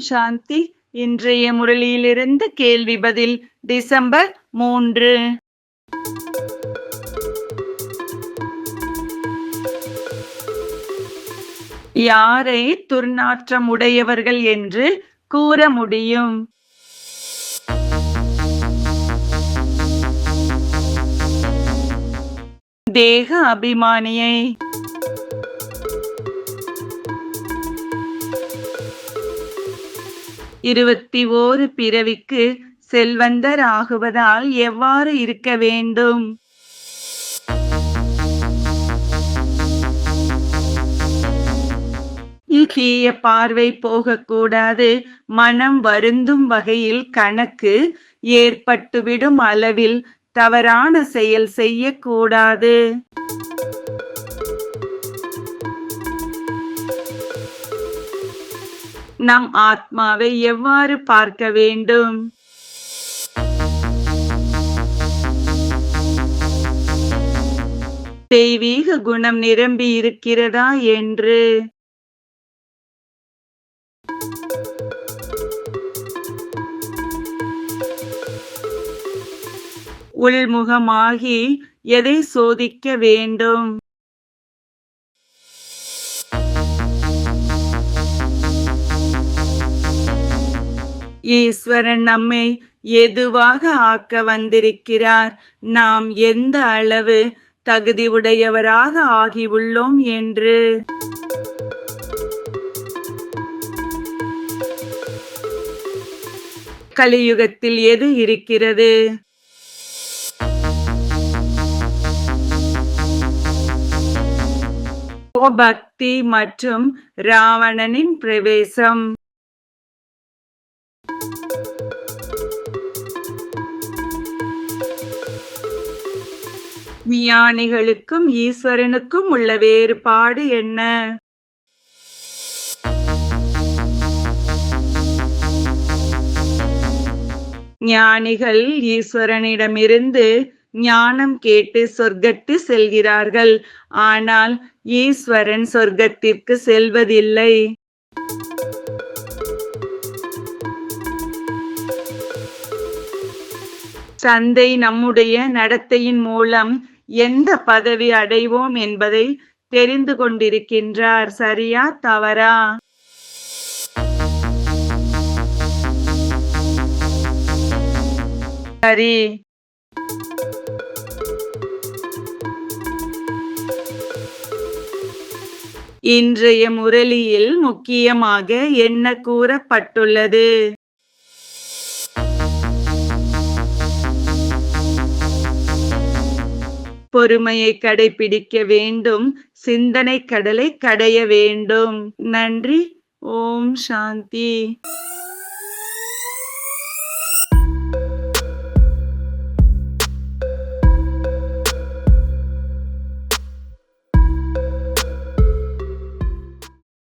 சாந்தி இன்றைய முரளியிலிருந்து கேள்வி பதில் டிசம்பர் மூன்று. யாரை துர்நாற்றம் உடையவர்கள் என்று கூற முடியும்? தேக அபிமானியை இருபத்தி ஓரு பிறவிக்கு செல்வந்தர் ஆகுவதால் எவ்வாறு இருக்க வேண்டும்? தீய பார்வை போகக்கூடாது. மனம் வருந்தும் வகையில் கணக்கு ஏற்பட்டுவிடும் அளவில் தவறான செயல் செய்யக்கூடாது. நம் ஆத்மாவை எவ்வாறு பார்க்க வேண்டும்? தெய்வீக குணம் நிரம்பி இருக்கிறதா என்று? உள்முகமாகி எதை சோதிக்க வேண்டும்? ஈஸ்வரன் நம்மை எதுவாக ஆக்க வந்திருக்கிறார். நாம் எந்த அளவு தகுதி உடையவராக ஆகியுள்ளோம் என்று? கலியுகத்தில் எது இருக்கிறது? பக்தி மற்றும் ராவணனின் பிரவேசம். ஞானிகளுக்கும் ஈஸ்வரனுக்கும் உள்ள வேறுபாடு என்ன? ஞானிகள் ஈஸ்வரனிடமிருந்து ஞானம் கேட்டு சொர்க்கத்து செல்கிறார்கள். ஆனால் ஈஸ்வரன் சொர்க்கத்திற்கு செல்வதில்லை. தந்தை நம்முடைய நடத்தையின் மூலம் எந்த பதவி அடைவோம் என்பதை தெரிந்து கொண்டிருக்கின்றார் சரியா தவறா? சரி. இன்றைய முரளியில் முக்கியமாக என்ன கூறப்பட்டுள்ளது? பொறுமையை கடைபிடிக்க வேண்டும். சிந்தனை கடலை கடைய வேண்டும். நன்றி. ஓம் சாந்தி.